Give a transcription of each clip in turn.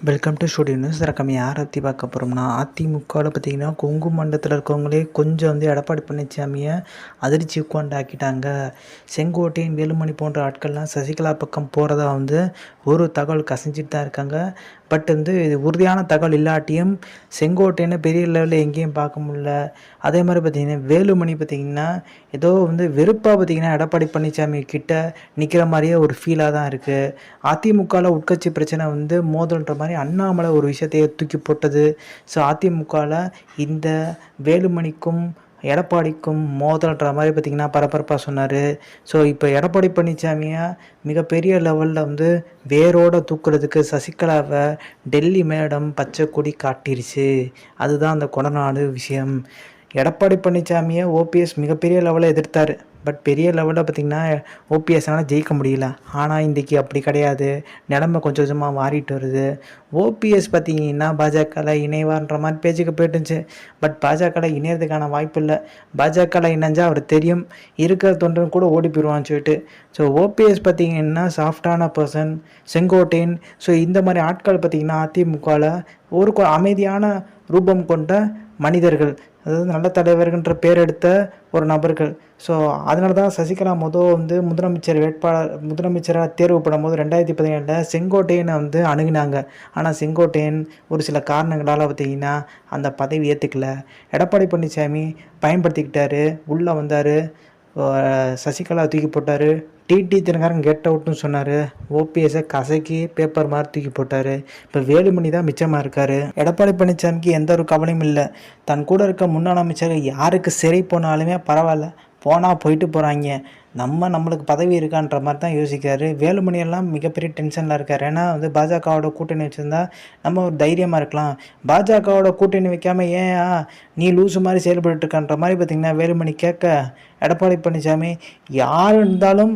Welcome to studio news ரக்கம் யாரை பற்றி பார்க்க போகிறோம்னா அதிமுகவில் பார்த்திங்கன்னா கொங்கு மண்டலத்தில் இருக்கவங்களே கொஞ்சம் வந்து எடப்பாடி பழனிசாமியை அதிர்ச்சி உட்காண்டாக்கிட்டாங்க செங்கோட்டையன் வேலுமணி போன்ற ஆட்கள்லாம் சசிகலா பக்கம் போகிறதா வந்து ஒரு தகவல் கசிஞ்சிட்டு தான் இருக்காங்க. பட் வந்து இது உறுதியான தகவல் இல்லாட்டியும் செங்கோட்டையனை பெரிய லெவலில் எங்கேயும் பார்க்க முடியல. அதே மாதிரி பார்த்திங்கன்னா வேலுமணி பார்த்திங்கன்னா ஏதோ வந்து வெறுப்பாக பார்த்திங்கன்னா எடப்பாடி பழனிசாமி கிட்ட நிற்கிற மாதிரியே ஒரு ஃபீலாக தான் இருக்குது அதிமுகவில் உட்கட்சி பிரச்சனை வந்து மோதல்ன்ற மாதிரி அண்ணாமலை ஒரு விஷயத்தையே தூக்கி போட்டது. ஸோ அதிமுகவில் இந்த வேலுமணிக்கும் எடப்பாடிக்கும் மோதல்ன்ற மாதிரி பார்த்திங்கன்னா பரபரப்பாக சொன்னார். ஸோ இப்போ எடப்பாடி பழனிசாமியாக மிகப்பெரிய லெவலில் வந்து வேரோட தூக்குறதுக்கு சசிகலாவை டெல்லி மேடம் பச்சை கொடி காட்டிருச்சு. அதுதான் அந்த கொடநாடு விஷயம். எடப்பாடி பழனிசாமியை ஓபிஎஸ் மிகப்பெரிய லெவலில் எதிர்த்தார். பட் பெரிய லெவலில் பார்த்திங்கன்னா ஓபிஎஸ்னால் ஜெயிக்க முடியல. ஆனால் இன்றைக்கி அப்படி கிடையாது. நிலமை கொஞ்சம் கொஞ்சமாக மாறிட்டு வருது. ஓபிஎஸ் பார்த்திங்கன்னா பாஜகவில் இணைவார்ன்ற மாதிரி பேச்சுக்கு போயிட்டுருந்துச்சு பட் பாஜகவில் இணையறதுக்கான வாய்ப்பு இல்லை. பாஜகவில் இணைஞ்சால் அவர் தெரியும். இருக்கிற தொண்டன் கூட ஓடி போயிடுவான்னு சொல்லிட்டு. ஸோ ஓபிஎஸ் பார்த்திங்கன்னா சாஃப்டான பர்சன் செங்கோட்டையன். ஸோ இந்த மாதிரி ஆட்கள் பார்த்திங்கன்னா அதிமுகவில் ஒரு அமைதியான ரூபம் கொண்ட மனிதர்கள் அதாவது நல்ல தலைவர்கள்ன்ற பேர் எடுத்த ஒரு நபர்கள். ஸோ அதனால தான் சசிகலா மொதல் வந்து முதலமைச்சர் வேட்பாளர் முதலமைச்சராக தேர்வு பண்ணும்போது ரெண்டாயிரத்தி பதினேழில் செங்கோட்டையனை வந்து அணுகினாங்க. ஆனால் செங்கோட்டையன் ஒரு சில காரணங்களால் பார்த்தீங்கன்னா அந்த பதவி ஏற்றுக்கல எடப்பாடி பழனிசாமி பயன்படுத்திக்கிட்டாரு. உள்ளே வந்தார். சசிகலா தூக்கி போட்டார். டிடி தினகரன் கெட் அவுட்னு சொன்னார். ஓபிஎஸ்ஸை கசக்கி பேப்பர் மாதிரி தூக்கி போட்டார். இப்போ வேலுமணி தான் மிச்சமாக இருக்கார். எடப்பாடி பழனிசாமிக்கு எந்த ஒரு கவலையும் இல்லை. தன் கூட இருக்க முன்னாள் அமைச்சர் யாருக்கு சிறை போனாலுமே பரவாயில்ல. போனால் போயிட்டு போகிறாங்க நம்ம நம்மளுக்கு பதவி இருக்கான்ற மாதிரி தான் யோசிக்கிறாரு. வேலுமணியெல்லாம் மிகப்பெரிய டென்ஷனில் இருக்கார். ஏன்னா வந்து பாஜகவோட கூட்டணி வச்சுருந்தா நம்ம ஒரு தைரியமாக இருக்கலாம். பாஜகவோட கூட்டணி வைக்காமல் ஏன் நீ லூசு மாதிரி செயல்பட்டு இருக்கான்ற மாதிரி பார்த்திங்கன்னா வேலுமணி கேட்க எடப்பாடி பழனிசாமி யார் இருந்தாலும்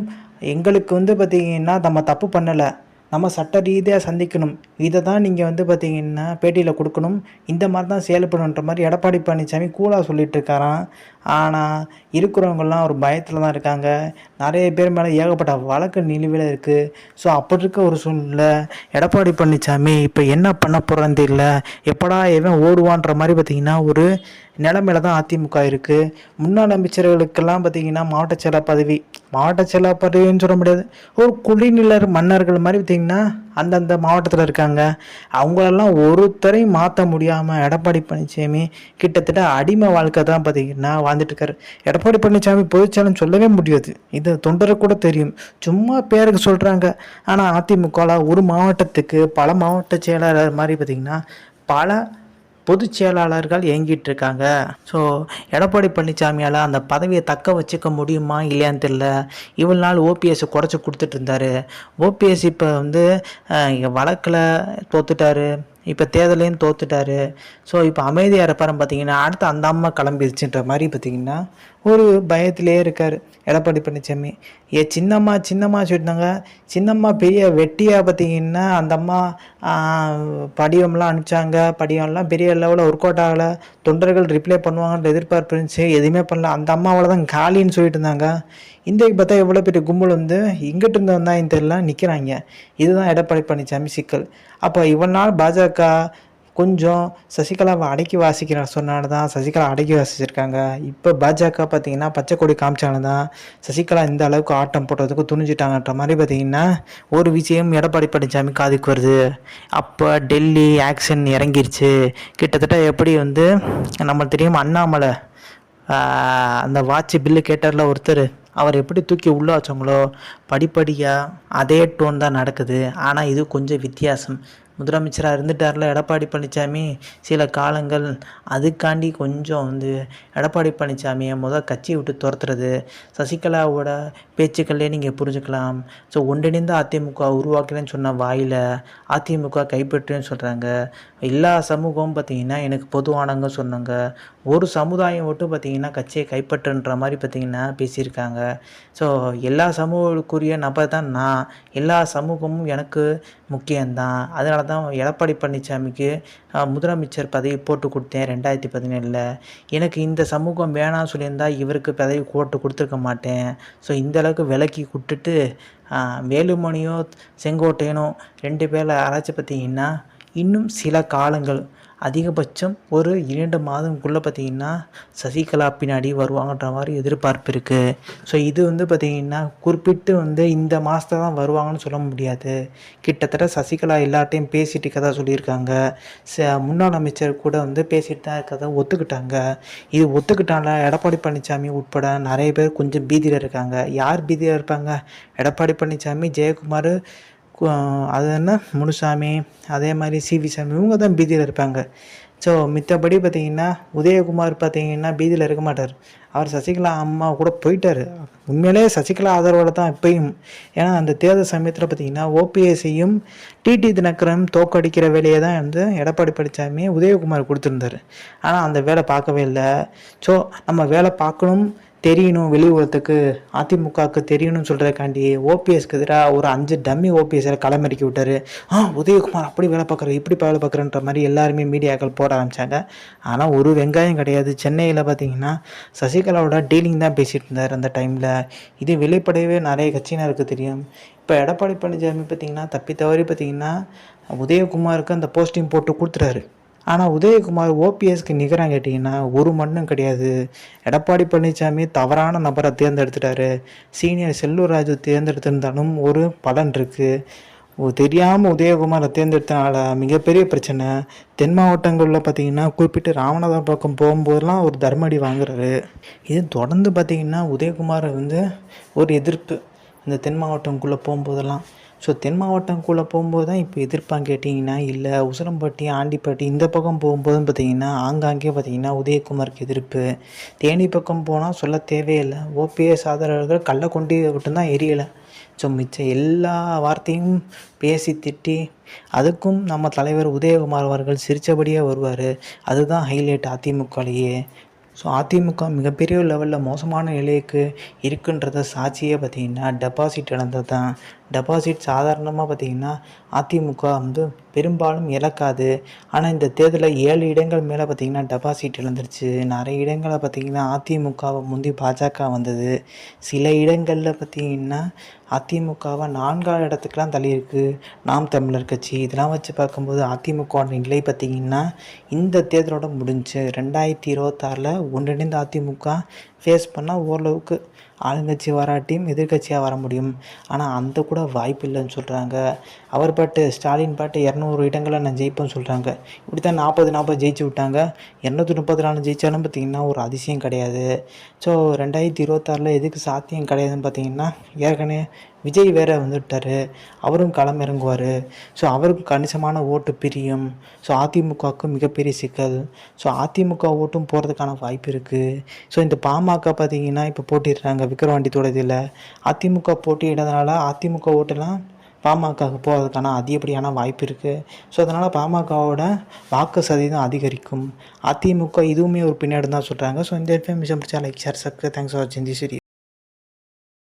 எங்களுக்கு வந்து பார்த்திங்கன்னா நம்ம தப்பு பண்ணலை. நம்ம சட்ட ரீதியாக சந்திக்கணும். இதை தான் நீங்கள் வந்து பார்த்திங்கன்னா பேட்டியில் கொடுக்கணும். இந்த மாதிரி தான் செயல்படணுன்ற மாதிரி எடப்பாடி பழனிசாமி கூலாக சொல்லிட்டு இருக்காராம் ஆனால் இருக்கிறவங்கெல்லாம் ஒரு பயத்தில் தான் இருக்காங்க. நிறைய பேர் மேலே ஏகப்பட்ட வழக்கு நிலுவையில் இருக்குது ஸோ அப்படி இருக்க ஒரு சூழ்நிலை எடப்பாடி பழனிசாமி இப்போ என்ன பண்ண போகிறான்னு தெரியல. எப்படா எவன் ஓடுவான்ற மாதிரி பார்த்தீங்கன்னா ஒரு நிலைமையில தான் அதிமுக இருக்குது முன்னாள் அமைச்சர்களுக்கெல்லாம் பார்த்தீங்கன்னா மாவட்ட செயலர் பதவி மாவட்ட செயலா பதவின்னு சொல்ல முடியாது. ஒரு குடிநிலர் மன்னர்கள் மாதிரி பார்த்தீங்கன்னா அந்தந்த மாவட்டத்தில் இருக்காங்க. அவங்களெல்லாம் ஒருத்தரையும் மாற்ற முடியாமல் எடப்பாடி பழனிசாமி கிட்டத்தட்ட அடிமை வாழ்க்கை தான் பார்த்தீங்கன்னா வாழ்ந்துட்டு இருக்காரு. எடப்பாடி பழனிசாமி பொதுச்சாலும் சொல்லவே முடியாது. இது தொண்டரை கூட தெரியும். சும்மா பேருக்கு சொல்கிறாங்க ஆனால் அதிமுகவில் ஒரு மாவட்டத்துக்கு பல மாவட்ட செயலாளர் மாதிரி பார்த்தீங்கன்னா பல பொதுச் செயலாளர்கள் இயங்கிட்டு இருக்காங்க ஸோ எடப்பாடி பழனிசாமியால் அந்த பதவியை தக்க வச்சுக்க முடியுமா இல்லையான்னு தெரியல. இவ்வளோ நாள் ஓபிஎஸ் குறைச்சி கொடுத்துட்டு இருந்தார். ஓபிஎஸ் இப்போ வந்து வழக்கில் தோத்துட்டாரு. இப்போ தேர்தலையும் தோத்துட்டாரு. ஸோ இப்போ அமைதியாக இருப்பாரு பார்த்தீங்கன்னா அடுத்து அந்த அம்மா கிளம்பிடுச்சுன்ற மாதிரி பார்த்தீங்கன்னா ஒரு பயத்திலே இருக்கார். எடப்பாடி பழனிசாமி ஏ சின்னம்மா சின்னம்மா சொல்லிட்டாங்க. சின்னம்மா பெரிய வெட்டியாக பார்த்தீங்கன்னா அந்த அம்மா படிவம்லாம் அனுப்பிச்சாங்க. படிவம்லாம் பெரிய லெவலில் ஒர்க் அவுட் ஆகலை. தொண்டர்கள் ரிப்ளை பண்ணுவாங்கன்ற எதிர்பார்ப்பு இருந்துச்சு. எதுவுமே பண்ணல. அந்த அம்மாவில் தான் காலின்னு சொல்லிட்டு இருந்தாங்க. இன்றைக்கு பார்த்தா எவ்வளோ பெரிய கும்பல் வந்து இங்கிட்டு இருந்து வந்தா இந்த எல்லாம் நிற்கிறாங்க இதுதான் எடப்பாடி பழனிசாமி சிக்கல். அப்போ இவ்வளோ நாள் பாஜக கொஞ்சம் சசிகலாவை அடக்கி வாசிக்கிற சொன்னால தான் சசிகலா அடக்கி வாசிச்சிருக்காங்க. இப்போ பாஜக பார்த்தீங்கன்னா பச்சை கொடி காமிச்சாலும் தான் சசிகலா இந்த அளவுக்கு ஆட்டம் போடுறதுக்கு துணிஞ்சிட்டாங்கன்ற மாதிரி பார்த்தீங்கன்னா ஒரு விஷயம் எடப்பாடி பழனிசாமி காதுக்கு வருது. அப்போ டெல்லி ஆக்ஷன் இறங்கிருச்சு. கிட்டத்தட்ட எப்படி வந்து நம்மளுக்கு தெரியும் அண்ணாமலை அந்த வாட்ச் பில்லு கேட்டார்ல ஒருத்தர் அவர் எப்படி தூக்கி உள்ளே வச்சாங்களோ படிப்படியாக அதே டோன் தான் நடக்குது. ஆனால் இது கொஞ்சம் வித்தியாசம். முதலமைச்சராக இருந்துட்டார்ல எடப்பாடி பழனிசாமி சில காலங்கள் அதுக்காண்டி கொஞ்சம் வந்து எடப்பாடி பழனிசாமியை முதல் கட்சியை விட்டு துரத்துறது. சசிகலாவோட பேச்சுக்களே நீங்கள் புரிஞ்சுக்கலாம். ஸோ ஒன்றிணைந்த அதிமுக உருவாக்கலன்னு சொன்ன வாயில் அதிமுக கைப்பற்றுன்னு சொல்கிறாங்க எல்லா சமூகமும் பார்த்திங்கன்னா எனக்கு பொதுவானவங்க சொன்னாங்க. ஒரு சமுதாயம் மட்டும் பார்த்தீங்கன்னா கட்சியை கைப்பற்றுன்ற மாதிரி பார்த்திங்கன்னா பேசியிருக்காங்க. ஸோ எல்லா சமூகக்குரிய நபர் தான் நான். எல்லா சமூகமும் எனக்கு முக்கியம்தான். அதனால தான் எடப்பாடி பழனிசாமிக்கு முதலமைச்சர் பதவி போட்டு கொடுத்தேன் ரெண்டாயிரத்தி பதினேழில். எனக்கு இந்த சமூகம் வேணாம்னு சொல்லியிருந்தா இவருக்கு பதவி போட்டு கொடுத்துருக்க மாட்டேன். ஸோ இந்தளவுக்கு விலக்கி கொடுத்துட்டு வேலுமணியோ செங்கோட்டையனோ ரெண்டு பேரில் அரைச்சி பார்த்தீங்கன்னா இன்னும் சில காலங்கள். அதிகபட்சம் ஒரு இரண்டு மாதம்குள்ளே பார்த்தீங்கன்னா சசிகலா பின்னாடி வருவாங்கன்ற மாதிரி எதிர்பார்ப்பு இருக்குது ஸோ இது வந்து பார்த்திங்கன்னா குறிப்பிட்டு வந்து இந்த மாதத்துல தான் வருவாங்கன்னு சொல்ல முடியாது. கிட்டத்தட்ட சசிகலா எல்லார்ட்டையும் பேசிட்டு இருக்கதா சொல்லியிருக்காங்க. ச முன்னாள் அமைச்சர் கூட வந்து பேசிட்டு தான் இருக்கதா ஒத்துக்கிட்டாங்க. இது ஒத்துக்கிட்டால எடப்பாடி பழனிசாமி உட்பட நிறைய பேர் கொஞ்சம் பீதியில் இருக்காங்க. யார் பீதியில் இருப்பாங்க? எடப்பாடி பழனிசாமி ஜெயக்குமார் அது என்ன? முனுசாமி அதே மாதிரி சிவி சாமி இவங்க தான் பீதியில் இருப்பாங்க. ஸோ மித்தபடி பார்த்தீங்கன்னா உதயகுமார் பார்த்தீங்கன்னா பீதியில் இருக்க மாட்டார். அவர் சசிகலா அம்மா கூட போயிட்டார். உண்மையிலே சசிகலா ஆதரவோடு தான் இப்பயும். ஏன்னா அந்த தேர்தல் சமயத்தில் பார்த்தீங்கன்னா ஓபிஎஸ்ஸையும் டிடி தினகரன் தோக்கடிக்கிற வேலையை தான் வந்து எடப்பாடி பழனிசாமி உதயகுமார் கொடுத்துருந்தாரு. ஆனால் அந்த வேலை பார்க்கவே இல்லை. ஸோ நம்ம வேலை பார்க்கணும். தெரியணும் வெளி உலகத்துக்கு அதிமுகவுக்கு தெரியணும்னு சொல்கிறதுக்காண்டி ஓபிஎஸ்க்கு எதிராக ஒரு அஞ்சு டம்மி ஓபிஎஸ்ஸை களமிறக்கி விட்டார். ஆ உதயகுமார் அப்படி வேலை பார்க்குற இப்படி வேலை பார்க்குறன்ற மாதிரி எல்லாருமே மீடியாக்கள் போட ஆரம்பித்தாங்க ஆனால் ஒரு வெங்காயம் கிடையாது. சென்னையில் பார்த்தீங்கன்னா சசிகலாவோட டீலிங் தான் பேசிகிட்டு இருந்தார் அந்த டைமில். இது வெளிப்படையவே நிறைய கட்சியினருக்கு தெரியும். இப்போ எடப்பாடி பழனிசாமி பார்த்தீங்கன்னா தப்பி தவறி பார்த்தீங்கன்னா உதயகுமாருக்கு அந்த போஸ்டிங் போட்டு கொடுத்துட்டாரு. ஆனால் உதயகுமார் ஓபிஎஸ்க்கு நிகராக கேட்டிங்கன்னா ஒரு மண்ணும் கிடையாது. எடப்பாடி பழனிசாமி தவறான நபரை தேர்ந்தெடுத்துட்டாரு. சீனியர் செல்லூர் ராஜு தேர்ந்தெடுத்திருந்தாலும் ஒரு பலன் இருக்குது தெரியாமல் உதயகுமாரை தேர்ந்தெடுத்தனால மிகப்பெரிய பிரச்சனை. தென் மாவட்டங்களில் பார்த்தீங்கன்னா குறிப்பிட்டு ராமநாதபுரம் பக்கம் போகும்போதெல்லாம் ஒரு தர்மடி வாங்குறாரு. இது தொடர்ந்து பார்த்தீங்கன்னா உதயகுமார் வந்து ஒரு எதிர்ப்பு. இந்த தென் மாவட்டம்குள்ளே போகும்போதெல்லாம் ஸோ தென் மாவட்டம்குள்ளே போகும்போது தான் இப்போ எதிர்ப்பாங்க கேட்டிங்கன்னா இல்லை உசிலம்பட்டி ஆண்டிப்பட்டி இந்த பக்கம் போகும்போதும் பார்த்திங்கன்னா ஆங்காங்கே பார்த்திங்கன்னா உதயகுமாருக்கு எதிர்ப்பு. தேனி பக்கம் போனால் சொல்ல தேவையில்லை. ஓபிஎஸ் ஆதரவாளர்கள் கள்ள கொண்டு மட்டும்தான் எரியலை. ஸோ மிச்சம் எல்லா வார்த்தையும் பேசி திட்டி அதுக்கும் நம்ம தலைவர் உதயகுமார் அவர்கள் சிரித்தபடியே வருவார். அதுதான் ஹைலைட் அதிமுகலேயே. ஸோ அதிமுக மிகப்பெரிய லெவலில் மோசமான நிலைக்கு இருக்குன்றத சாட்சியே பார்த்தீங்கன்னா டெபாசிட் இழந்தது தான் டெபாசிட் சாதாரணமாக பார்த்தீங்கன்னா அதிமுக வந்து பெரும்பாலும் இழக்காது. ஆனால் இந்த தேர்தலில் ஏழு இடங்கள் மேலே பார்த்தீங்கன்னா டெபாசிட் இழந்துருச்சு. நிறைய இடங்களை பார்த்தீங்கன்னா அதிமுகவை முந்தி பாஜக வந்தது. சில இடங்களில் பார்த்தீங்கன்னா அதிமுகவை நான்காவது இடத்துக்குலாம் தள்ளியிருக்கு. நாம் தமிழர் கட்சி. இதெல்லாம் வச்சு பார்க்கும்போது அதிமுக நிலை பார்த்திங்கன்னா இந்த தேர்தலோட முடிஞ்சு. ரெண்டாயிரத்தி இருபத்தாறில் ஒன்றிணைந்த அதிமுக ஃபேஸ் பண்ணால் ஓரளவுக்கு ஆளுங்கட்சி வராட்டியும் எதிர்க்கட்சியாக வர முடியும். ஆனால் அந்த கூட வாய்ப்பு இல்லைன்னு சொல்கிறாங்க அவர் பாட்டு ஸ்டாலின் பாட்டு இரநூறு இடங்களை நான் ஜெயிப்பேன்னு சொல்கிறாங்க இப்படி தான் நாற்பது நாற்பது ஜெயிச்சு விட்டாங்க. இரநூத்தி முப்பத்தி நாலு ஜெயித்தாலும் பார்த்திங்கன்னா ஒரு அதிசயம் கிடையாது. ஸோ ரெண்டாயிரத்தி இருபத்தாறில் எதுக்கு சாத்தியம் கிடையாதுன்னு பார்த்தீங்கன்னா ஏற்கனவே விஜய் வேற வந்துட்டார். அவரும் களம் இறங்குவார் ஸோ அவருக்கு கணிசமான ஓட்டு பிரியும். ஸோ அதிமுகவுக்கு மிகப்பெரிய சிக்கல். ஸோ அதிமுக ஓட்டும் போகிறதுக்கான வாய்ப்பு இருக்குது ஸோ இந்த பாமக பார்த்திங்கன்னா இப்போ போட்டிடுறாங்க விக்கிரவாண்டி இதில் அதிமுக போட்டியிடறதுனால அதிமுக ஓட்டெல்லாம் பாமகவுக்கு போகிறதுக்கான அதிகப்படியான வாய்ப்பு இருக்குது ஸோ அதனால் பாமகவோட வாக்கு சதவீதம் அதிகரிக்கும். அதிமுக இதுவுமே ஒரு பின்னாடி தான் சொல்கிறாங்க ஸோ இந்த இன்ஃபர்மேஷன் பிடிச்சா like share subscribe thanks for வாட்சிங் தி